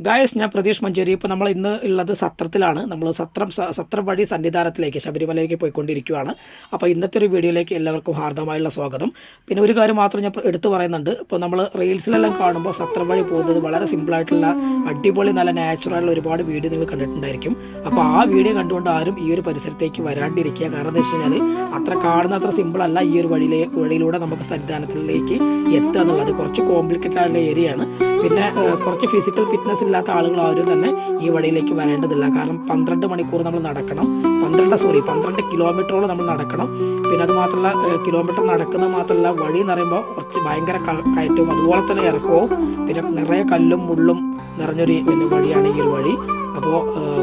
Guys ഞാൻ പ്രതീഷ് മഞ്ചേരി. ഇപ്പോൾ നമ്മൾ ഇന്ന് ഉള്ളത് സത്രത്തിലാണ്. നമ്മൾ സത്രം സത്രം വഴി സന്നിധാനത്തിലേക്ക് ശബരിമലയിലേക്ക് പോയിക്കൊണ്ടിരിക്കുകയാണ് അപ്പോൾ ഇന്നത്തെ ഒരു വീഡിയോയിലേക്ക് എല്ലാവർക്കും ഹാർദമായുള്ള സ്വാഗതം. പിന്നെ ഒരു കാര്യം മാത്രം ഞാൻ എടുത്തു പറയുന്നുണ്ട്. ഇപ്പോൾ നമ്മൾ റീൽസിലെല്ലാം കാണുമ്പോൾ സത്രം വഴി പോകുന്നത് വളരെ സിമ്പിളായിട്ടുള്ള അടിപൊളി നല്ല നാച്ചുറൽ ഒരുപാട് വീഡിയോ നിങ്ങൾ കണ്ടിട്ടുണ്ടായിരിക്കും. അപ്പോൾ ആ വീഡിയോ കണ്ടുകൊണ്ട് ആരും ഈ ഒരു പരിസരത്തേക്ക് വരാണ്ടിരിക്കുക. കാരണം എന്താ വെച്ച് കഴിഞ്ഞാൽ അത്ര കാണുന്ന അത്ര സിമ്പിളല്ല ഈ ഒരു വഴിയിലെ വഴിയിലൂടെ നമുക്ക് സന്നിധാനത്തിലേക്ക് എത്തുക എന്നുള്ളത്. കുറച്ച് കോംപ്ലിക്കേറ്റഡ് ആയിട്ടുള്ള ഏരിയയാണ് പിന്നെ കുറച്ച് ഫിസിക്കൽ ഫിറ്റ്നസ് ഇല്ലാത്ത ആളുകൾ ആരും തന്നെ ഈ വഴിയിലേക്ക് വരേണ്ടതില്ല. കാരണം പന്ത്രണ്ട് മണിക്കൂർ നമ്മൾ നടക്കണം. പന്ത്രണ്ട് സോറി പന്ത്രണ്ട് കിലോമീറ്ററോളം നമ്മൾ നടക്കണം. പിന്നെ അത് മാത്രമല്ല കിലോമീറ്റർ നടക്കുന്നത് മാത്രമല്ല വഴി എന്ന് പറയുമ്പോൾ കുറച്ച് ഭയങ്കര കയറ്റവും അതുപോലെ തന്നെ ഇറക്കവും പിന്നെ നിറയെ കല്ലും മുള്ളും നിറഞ്ഞൊരു പിന്നെ വഴിയാണ് ഈ ഒരു വഴി. അപ്പോൾ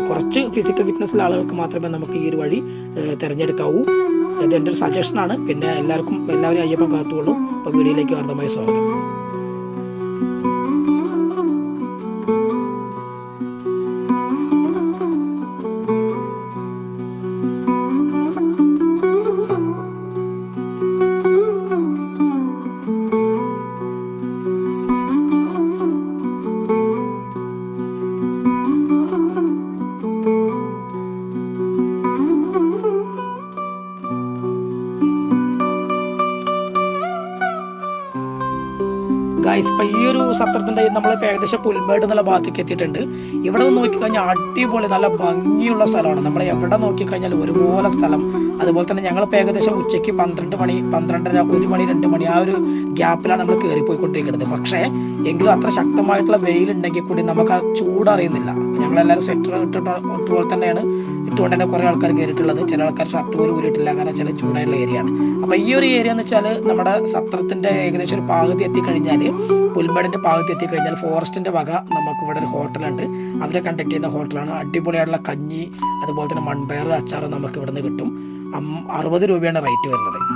കുറച്ച് ഫിസിക്കൽ ഫിറ്റ്നസ്സിലെ ആളുകൾക്ക് മാത്രമേ നമുക്ക് ഈ ഒരു വഴി തിരഞ്ഞെടുക്കാവൂ. ഇത് എന്റെ ഒരു സജഷനാണ് പിന്നെ എല്ലാവർക്കും എല്ലാവരും അയ്യപ്പം കാത്തുകൊള്ളും. അപ്പോൾ വീഡിയോയിലേക്ക് വർദ്ധമായി സ്വാഗതം. ഗൈസ് ഇപ്പം ഈ ഒരു സത്രത്തിന്റെ നമ്മൾ ഏകദേശം പുൽമേട് എന്നുള്ള ഭാഗത്തേക്ക് എത്തിയിട്ടുണ്ട്. ഇവിടെ നിന്ന് നോക്കിക്കഴിഞ്ഞാൽ അടിപൊളി നല്ല ഭംഗിയുള്ള സ്ഥലമാണ്. നമ്മൾ എവിടെ നോക്കിക്കഴിഞ്ഞാൽ ഒരുപോലെ സ്ഥലം. അതുപോലെ തന്നെ ഞങ്ങളിപ്പോൾ ഏകദേശം ഉച്ചയ്ക്ക് പന്ത്രണ്ട് മണി പന്ത്രണ്ടര ഒരു മണി രണ്ട് മണി ആ ഒരു ഗ്യാപ്പിലാണ് നമ്മൾ കയറിപ്പോയിക്കൊണ്ടിരിക്കുന്നത് പക്ഷേ എങ്കിലും അത്ര ശക്തമായിട്ടുള്ള വെയിലുണ്ടെങ്കിൽ കൂടി നമുക്ക് ആ ചൂടറിയുന്നില്ല ഞങ്ങളെല്ലാവരും സ്വെറ്റർ ഇട്ടിട്ട് ഇട്ടുപോലെ തന്നെയാണ്. ഇട്ടുകൊണ്ട് തന്നെ കുറേ ആൾക്കാർ കയറിയിട്ടുള്ളത്. ചില ആൾക്കാർ ഷർട്ട് പോലും ഊരിയിട്ടില്ല. കാരണം ചില ചൂടായിട്ടുള്ള ഏരിയയാണ്. അപ്പോൾ ഈ ഒരു ഏരിയ എന്ന് വെച്ചാൽ നമ്മുടെ സത്രത്തിന്റെ ഏകദേശം ഒരു പാകത്തി എത്തിക്കഴിഞ്ഞാൽ പുൽമേടിന്റെ പാകത്തി എത്തിക്കഴിഞ്ഞാൽ ഫോറസ്റ്റിന്റെ വക നമുക്ക് ഇവിടെ ഒരു ഹോട്ടലുണ്ട്. അവരെ കണ്ടക്ട് ചെയ്യുന്ന ഹോട്ടലാണ്. അടിപൊളിയായിട്ടുള്ള കഞ്ഞി അതുപോലെ തന്നെ മൺപയർ അച്ചാർ നമുക്ക് ഇവിടെ നിന്ന് കിട്ടും അറുപത് രൂപയാണ് റേറ്റ് വരുന്നത്.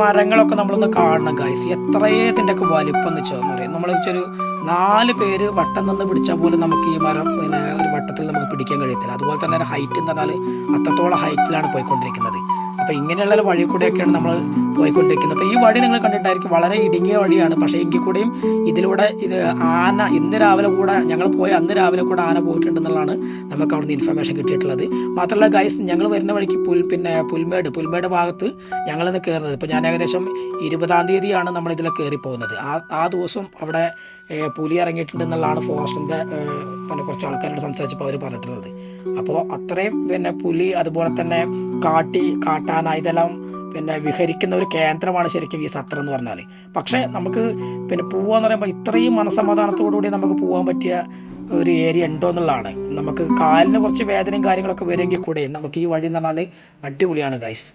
മരങ്ങളൊക്കെ നമ്മളൊന്ന് കാണണം ഗൈസ് എത്രയേ ഇതിന്റെയൊക്കെ വലിപ്പം എന്ന് വെച്ചാൽ അറിയാം നമ്മൾ ഒരു നാല് പേര് വട്ടം നിന്ന് പിടിച്ചാൽ പോലും നമുക്ക് ഈ മരം പിന്നെ ഒരു വട്ടത്തിൽ നമുക്ക് പിടിക്കാൻ കഴിയത്തില്ല. അതുപോലെ തന്നെ ഹൈറ്റ് എന്ന് പറഞ്ഞാൽ അത്രത്തോളം ഹൈറ്റിലാണ് പോയിക്കൊണ്ടിരിക്കുന്നത്. അപ്പോൾ ഇങ്ങനെയുള്ള വഴി കൂടെയൊക്കെയാണ് നമ്മൾ പോയിക്കൊണ്ടിരിക്കുന്നത്. അപ്പോൾ ഈ വഴി നിങ്ങൾ കണ്ടിട്ടായിരിക്കും വളരെ ഇടുങ്ങിയ വഴിയാണ് പക്ഷേ എങ്കിൽ കൂടെയും ഇതിലൂടെ ഇത് ആന ഇന്ന് രാവിലെ കൂടെ ഞങ്ങൾ പോയ അന്ന് രാവിലെ കൂടെ ആന പോയിട്ടുണ്ടെന്നുള്ളതാണ് നമുക്ക് അവിടുന്ന് ഇൻഫർമേഷൻ കിട്ടിയിട്ടുള്ളത്. മാത്രമല്ല ഗൈസ് ഞങ്ങൾ വരുന്ന വഴിക്ക് പുൽ പിന്നെ പുൽമേട് പുൽമേട് ഭാഗത്ത് ഞങ്ങളിന്ന് കയറുന്നത്. ഇപ്പോൾ ഞാൻ ഏകദേശം ഇരുപതാം തീയതിയാണ് നമ്മൾ ഇതിൽ കയറി പോകുന്നത്. ആ ആ ദിവസം അവിടെ പുലി പുലി ഇറങ്ങിയിട്ടുണ്ടെന്നുള്ളതാണ് ഫോറസ്റ്റിന്റെ പിന്നെ കുറച്ച് ആൾക്കാരോട് സംസാരിച്ചപ്പോൾ അവർ പറഞ്ഞിട്ടുള്ളത്. അപ്പോൾ അത്രയും പിന്നെ പുലി അതുപോലെ തന്നെ കാട്ടി കാട്ടാന ഇതെല്ലാം പിന്നെ വിഹരിക്കുന്ന ഒരു കേന്ദ്രമാണ് ശരിക്കും ഈ സത്ര എന്ന് പറഞ്ഞാൽ പക്ഷേ നമുക്ക് പിന്നെ പോവാന്ന് പറയുമ്പോൾ ഇത്രയും മനസമാധാനത്തോടുകൂടി നമുക്ക് പോകാൻ പറ്റിയ ഒരു ഏരിയ ഉണ്ടോ എന്നുള്ളതാണ്. നമുക്ക് കാലിന് കുറച്ച് വേദനയും കാര്യങ്ങളൊക്കെ വരുമെങ്കിൽ കൂടെ നമുക്ക് ഈ വഴി എന്ന് പറഞ്ഞാൽ അടിപൊളിയാണ് ഗൈസ്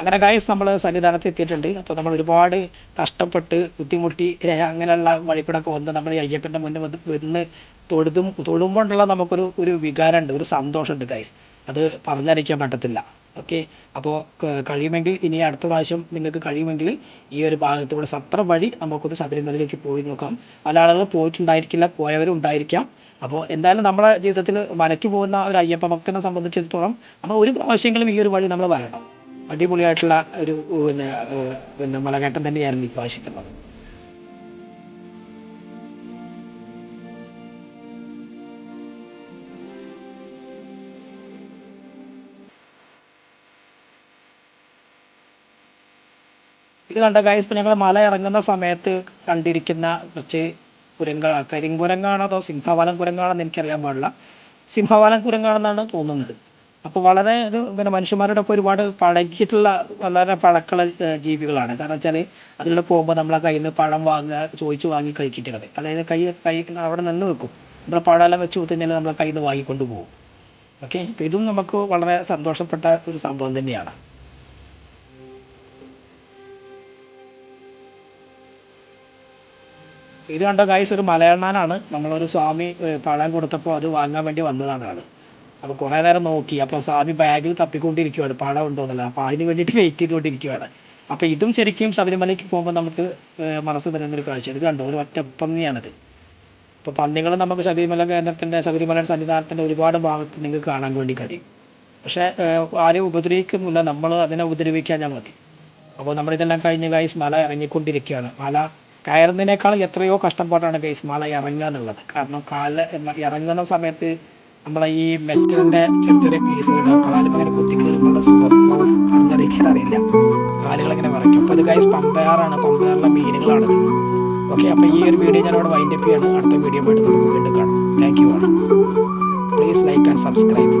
അങ്ങനെ ഗായസ് നമ്മൾ സന്നിധാനത്ത് എത്തിയിട്ടുണ്ട്. അപ്പോൾ നമ്മൾ ഒരുപാട് കഷ്ടപ്പെട്ട് ബുദ്ധിമുട്ടി അങ്ങനെയുള്ള വഴി ഒക്കെ വന്ന് നമ്മൾ അയ്യപ്പന്റെ മുന്നിൽ വന്ന് വന്ന് തൊഴുതും തൊഴുമ്പോണ്ടുള്ള നമുക്കൊരു ഒരു വികാരമുണ്ട് ഒരു സന്തോഷമുണ്ട് ഗൈസ് അത് പറഞ്ഞറിയിക്കാൻ പറ്റത്തില്ല. ഓക്കെ അപ്പോൾ കഴിയുമെങ്കിൽ ഇനി അടുത്ത പ്രാവശ്യം നിങ്ങൾക്ക് കഴിയുമെങ്കിൽ ഈ ഒരു ഭാഗത്തൂടെ സത്ര വഴി നമുക്കൊന്ന് ശബരിമലയിലേക്ക് പോയി നോക്കാം. പല ആളുകൾ പോയിട്ടുണ്ടായിരിക്കില്ല പോയവരും ഉണ്ടായിരിക്കാം. അപ്പോൾ എന്തായാലും നമ്മുടെ ജീവിതത്തിൽ മനയ്ക്ക് പോകുന്ന ഒരു അയ്യപ്പ ഭക്തനെ സംബന്ധിച്ചിടത്തോളം നമ്മൾ ഒരു പ്രാവശ്യമെങ്കിലും ഈ ഒരു വഴി നമ്മൾ വരണം. അടിപൊളിയായിട്ടുള്ള ഒരു പിന്നെ പിന്നെ മലകയറ്റം തന്നെയായിരുന്നു പ്രാവശ്യത്തുള്ളത് ഇത് കണ്ട ഗൈസ് ഇപ്പം ഞങ്ങൾ മല ഇറങ്ങുന്ന സമയത്ത് കണ്ടിരിക്കുന്ന കുറച്ച് കുരങ്ങ കരിങ്കുരങ്ങാണോ അതോ സിംഹവാലൻ കുരങ്ങാണെന്ന് എനിക്കറിയാൻ പാടില്ല. സിംഹവാലൻ കുരങ്ങാണെന്നാണ് തോന്നുന്നത്. അപ്പോൾ വളരെ ഒരു പിന്നെ മനുഷ്യന്മാരുടെ ഒപ്പം ഒരുപാട് പഴകിയിട്ടുള്ള വളരെ പഴക്കമുള്ള ജീവികളാണ്. കാരണം വെച്ചാൽ അതിലൂടെ പോകുമ്പോൾ നമ്മളെ കയ്യിൽ നിന്ന് പഴം വാങ്ങുക ചോദിച്ച് വാങ്ങി കഴിച്ചിട്ടുള്ളത് അതായത് കൈ കൈ അവിടെ നിന്ന് വെക്കും. നമ്മുടെ പഴമെല്ലാം വെച്ച് കൊടുത്തു നമ്മളെ കയ്യിൽ നിന്ന് വാങ്ങിക്കൊണ്ട് പോകും. ഓക്കെ? ഇതും നമുക്ക് വളരെ സന്തോഷപ്പെട്ട ഒരു സംഭവം തന്നെയാണ്. ഇത് കണ്ട ഗൈസ് ഒരു മലയാളനാണ്. നമ്മളൊരു സ്വാമി പഴം കൊടുത്തപ്പോൾ അത് വാങ്ങാൻ വേണ്ടി വന്നതാണ് അപ്പോൾ കുറേ നേരം നോക്കി. അപ്പോൾ സ്വാമി ബാഗിൽ തപ്പിക്കൊണ്ടിരിക്കുവാണ്. പണം ഉണ്ടോന്നല്ല അപ്പോൾ അതിന് വേണ്ടിയിട്ട് വെയിറ്റ് ചെയ്തുകൊണ്ടിരിക്കുകയാണ് അപ്പോൾ ഇതും ശരിക്കും ശബരിമലയ്ക്ക് പോകുമ്പോൾ നമുക്ക് മനസ്സ് തരുന്നൊരു കാഴ്ച ഇത് കണ്ടോ? ഒരു ഒറ്റ പന്നിയാണിത്. ഇപ്പോൾ പന്നികൾ നമുക്ക് ശബരിമല കേന്ദ്രത്തിന്റെ ശബരിമല സന്നിധാനത്തിന്റെ ഒരുപാട് ഭാഗത്ത് നിങ്ങൾക്ക് കാണാൻ വേണ്ടി കഴിയും. പക്ഷെ ആരെയും ഉപദ്രവിക്കുന്നില്ല. നമ്മൾ അതിനെ ഉപദ്രവിക്കാൻ മതി. അപ്പോൾ നമ്മളിതെല്ലാം കഴിഞ്ഞ് ഗൈസ് മല ഇറങ്ങിക്കൊണ്ടിരിക്കുകയാണ്. മല കയറുന്നതിനേക്കാൾ എത്രയോ കഷ്ടപ്പാടാണ് ഗൈസ് മല ഇറങ്ങുക എന്നുള്ളത്. കാരണം കാല ഇറങ്ങുന്ന സമയത്ത് നമ്മളെ ഈ മെറ്റലിന്റെ ചെറിയ ചെറിയ പീസുകൾ കാലും അങ്ങനെ കുത്തി കയറുമ്പോൾ സുഖം. പറഞ്ഞറിയിക്കാൻ അറിയില്ല. കാലുകൾ ഇങ്ങനെ മറയ്ക്കും അപ്പോൾ ഇത് ഗൈസ് പമ്പയാറാണ്. പമ്പയാറിലെ മീനുകളാണ് ഓക്കെ അപ്പോൾ ഈ ഒരു വീഡിയോ ഞാൻ അവിടെ വൈൻഡപ്പ് ചെയ്യാണ്. അടുത്ത വീഡിയോ ആയിട്ട് നമുക്ക് വീണ്ടും കാണാം. താങ്ക് യു ആണ് please like and subscribe